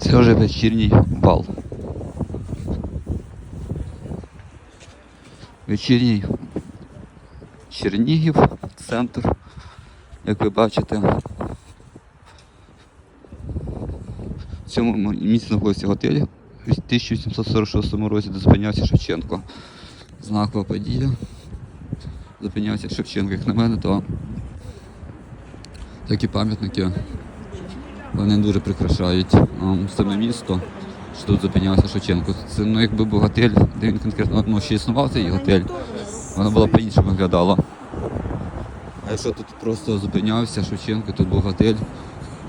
Це вже вечірній бал. Вечірній Чернігів, центр, як ви бачите. В цьому місці знаходиться готель у 1846 році, зупинявся Шевченко. Знакова подія. Зупинявся Шевченко. Як на мене, то такі пам'ятники вони дуже прикрашають саме місто, що тут зупинявся Шевченко. Це ну, якби був готель, де він конкретно ну, ще існував цей готель, воно було по-іншому виглядало. А якщо тут просто зупинявся Шевченко, тут був готель,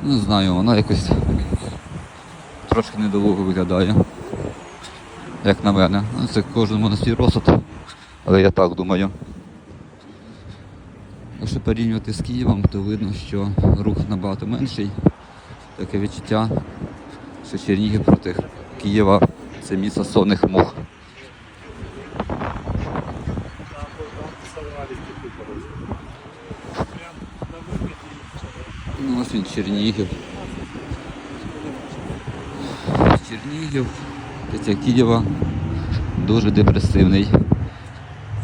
не знаю, воно якось трошки недолуго виглядає. Як на мене. Ну, це кожному на свій розсуд, але я так думаю. Якщо порівнювати з Києвом, то видно, що рух набагато менший. Таке відчуття, що Чернігів проти Києва це місто сонних мух. Ну ось він Чернігів. Чернігів, після Києва дуже депресивний.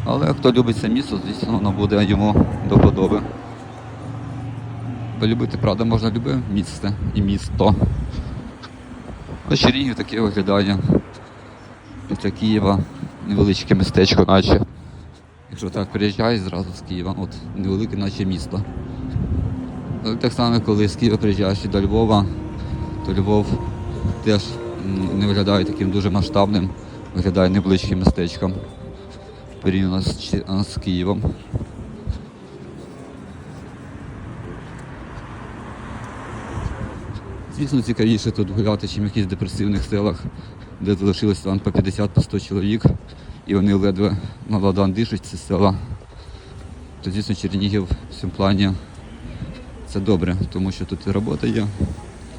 Але хто любить це місто, звісно, воно буде йому до подоби. Полюбити, правда, можна любе місце і місто. Ось Чернігів таке виглядає. Після Києва невеличке містечко, наче. Якщо так приїжджаєш зразу з Києва, от невелике, наче місто. Так само, коли з Києва приїжджаєш до Львова, то Львов теж не виглядає таким дуже масштабним, виглядає невеличким містечком порівняно з Києвом. Звісно, цікавіше тут гуляти, чим в якихось депресивних селах, де залишилось там по 50 по 100 чоловік, і вони ледве на ладан дишуть ці села. То, звісно, Чернігів в цьому плані це добре, тому що тут і робота є,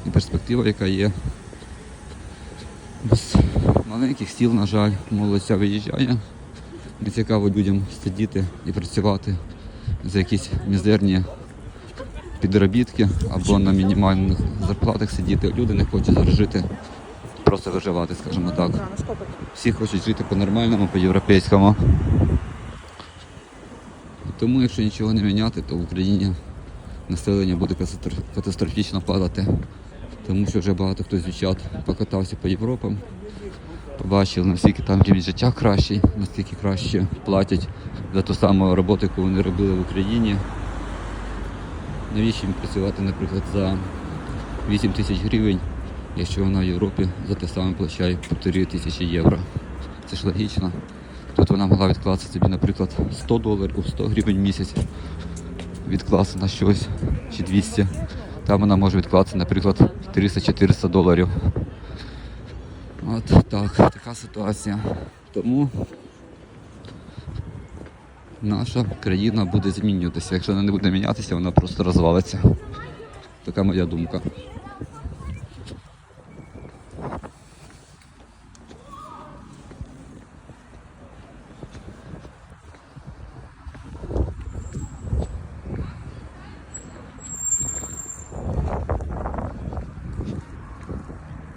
і перспектива, яка є. Без маленьких сіл, на жаль, молодь ця виїжджає. Не цікаво людям сидіти і працювати за якісь мізерні підробітки або на мінімальних зарплатах сидіти. Люди не хочуть зараз жити, просто виживати, скажімо так. Всі хочуть жити по-нормальному, по-європейському. Тому, якщо нічого не міняти, то в Україні населення буде катастрофічно падати. Тому що вже багато хто з дівчат покатався по Європам, побачив, наскільки там рівень життя кращий, наскільки краще платять за ту саму роботу, яку вони робили в Україні. Навіщо їм працювати, наприклад, за 8 тисяч гривень, якщо вона в Європі за те саме плачає півтори тисячі євро. Це ж логічно. Тут вона могла відкласти собі, наприклад, 100 доларів, 100 гривень в місяць відкласти на щось чи 200. Там вона може відкласти, наприклад, 300-400 доларів. От так, така ситуація. Тому наша країна буде змінюватися. Якщо вона не буде мінятися, вона просто розвалиться. Така моя думка.